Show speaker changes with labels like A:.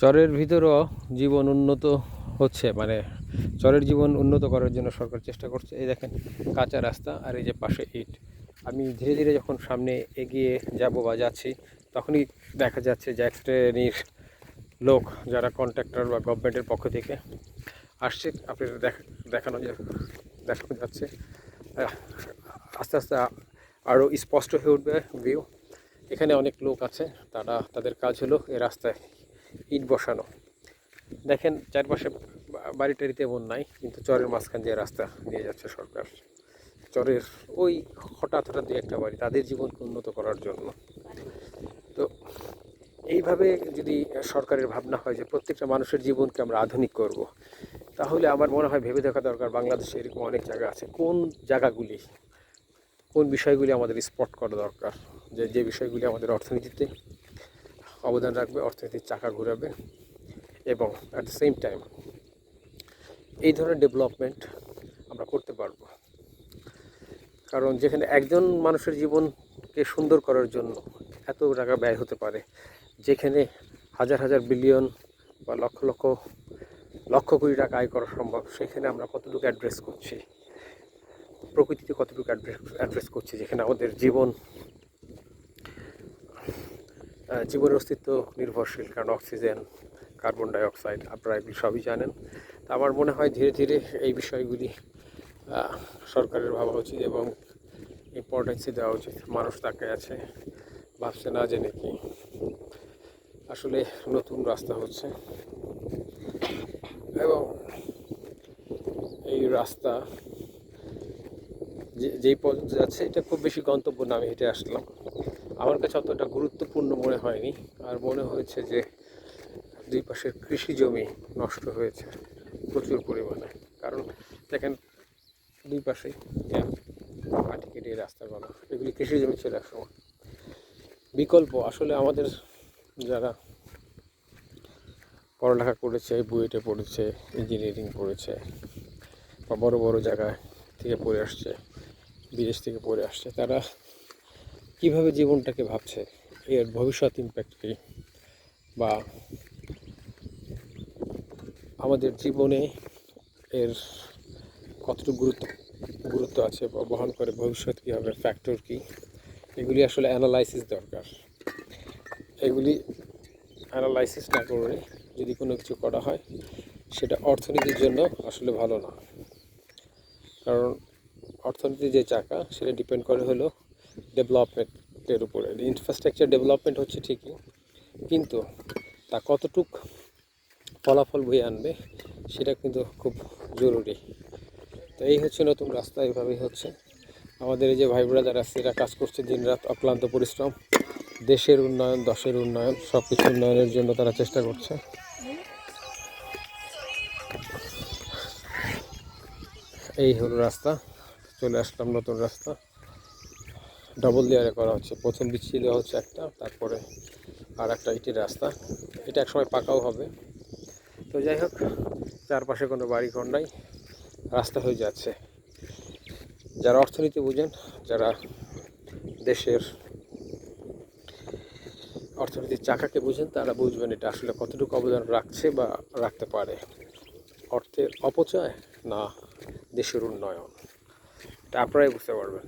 A: চরের ভিতরেও জীবন উন্নত হচ্ছে মানে চরের জীবন উন্নত করার জন্য সরকার চেষ্টা করছে। এই দেখেন, কাঁচা রাস্তা আর এই যে পাশে ইট। আমি ধীরে ধীরে যখন সামনে এগিয়ে যাব বা যাচ্ছি, তখনই দেখা যাচ্ছে যে এক শ্রেণির লোক যারা কন্ট্রাক্টর বা গভর্নমেন্টের পক্ষ থেকে আসছে, আপনাদের দেখা, দেখানো দেখানো যাচ্ছে। আস্তে আস্তে আরও স্পষ্ট হয়ে উঠবে ভিউ এখানে অনেক লোক আছে, তারা, তাদের কাজ হলো এই রাস্তায় ইট বসানো। দেখেন চারপাশে বাড়ি টাড়ি তেমন নাই, কিন্তু চরের মাঝখান দিয়ে রাস্তা নিয়ে যাচ্ছে সরকার। চরের ওই হঠাৎ হঠাৎ দুই একটা বাড়ি তাদের জীবনকে উন্নত করার জন্য। তো এইভাবে যদি সরকারের ভাবনা হয় যে প্রত্যেকটা মানুষের জীবনকে আমরা আধুনিক করব। তাহলে আমার মনে হয় ভেবে দেখা দরকার বাংলাদেশে এরকম অনেক জায়গা আছে। কোন জায়গাগুলি, কোন বিষয়গুলি আমাদের স্পট করা দরকার? যে যে বিষয়গুলি আমাদের অর্থনীতিতে অবদান রাখবে, অর্থনীতির চাকা ঘুরাবে এবং অ্যাট দ্য সেম টাইম এই ধরনের ডেভেলপমেন্ট আমরা করতে পারব। কারণ যেখানে একজন মানুষের জীবনকে সুন্দর করার জন্য এত টাকা ব্যয় হতে পারে, যেখানে হাজার হাজার বিলিয়ন বা লক্ষ লক্ষ লক্ষ কোটি টাকা আয় করা সম্ভব, সেখানে আমরা কতটুকু অ্যাড্রেস করছি, প্রকৃতিতে কতটুকু অ্যাড্রেস অ্যাড্রেস করছি, যেখানে আমাদের জীবন জীবনের অস্তিত্ব নির্ভরশীল, কারণ অক্সিজেন, কার্বন ডাই অক্সাইড আপনারা এগুলি সবই জানেন। তা আমার মনে হয় ধীরে ধীরে এই বিষয়গুলি সরকারের ভাবা উচিত এবং ইম্পর্টেন্সই দেওয়া উচিত। মানুষ তাকে আছে, ভাবছে না জেনে কি। আসলে নতুন রাস্তা হচ্ছে। এবং এই রাস্তা, যে, যেই পথ যাচ্ছে, এটা খুব বেশি গন্তব্য না, আমি হেঁটে আসলাম। আমার কাছে অতটা গুরুত্বপূর্ণ মনে হয়নি। আর মনে হয়েছে যে দুই পাশের কৃষি জমি নষ্ট হয়েছে প্রচুর পরিমাণে। কারণ দেখেন, দুই পাশে মাটি কেটে রাস্তা বানা এগুলি কৃষি জমি ছিল এক সময়। বিকল্প আসলে আমাদের যারা পড়ালেখা করেছে, বুয়েটে পড়েছে, ইঞ্জিনিয়ারিং পড়েছে, বা বড় বড় জায়গায় থেকে পড়ে আসছে, বিদেশ থেকে পড়ে আসছে, তারা কীভাবে জীবনটাকে ভাবছে? এর ভবিষ্যৎ ইম্প্যাক্ট কী? বা আমাদের জীবনে এর কতটুকু গুরুত্ব গুরুত্ব আছে বা বহন করে ভবিষ্যৎ কী হবে ফ্যাক্টর কী? এগুলি আসলে অ্যানালাইসিস দরকার। এগুলি অ্যানালাইসিস না করে যদি কোনো কিছু করা হয়, সেটা অর্থনীতির জন্য আসলে ভালো না। কারণ অর্থনীতির যে চাকা, সেটা ডিপেন্ড করে হলো ডেভেলপমেন্টের উপরে। ইনফ্রাস্ট্রাকচার ডেভেলপমেন্ট হচ্ছে ঠিকই, কিন্তু তা কতটুক ফলাফল বয়ে আনবে সেটা কিন্তু খুব জরুরি। তো এই হচ্ছে নতুন রাস্তা এইভাবেই হচ্ছে। আমাদের এই যে ভাই ব্রাদার আছে, এরা কাজ করছে দিনরাত, অক্লান্ত পরিশ্রম, দেশের উন্নয়ন, দশের উন্নয়ন সব কিছু উন্নয়নের জন্য তারা চেষ্টা করছে। এই হলো রাস্তা, চলে আসলাম নতুন রাস্তা। ডবল লেয়ারে করা হচ্ছে। প্রথম বিচ্ছিন্ন দেওয়া হচ্ছে একটা, তারপরে আর একটা ইটের রাস্তা। এটা একসময় পাকাও হবে। তো যাই হোক, চারপাশে কোনো বাড়ি ঘর নাই, রাস্তা হয়ে যাচ্ছে। যারা অর্থনীতি বুঝেন, যারা দেশের অর্থনীতির চাকাকে বুঝেন, তারা বুঝবেন এটা আসলে কতটুকু অবদান রাখছে বা রাখতে পারে। অর্থের অপচয় না দেশের উন্নয়ন। এটা আপনারাই বুঝতে পারবেন।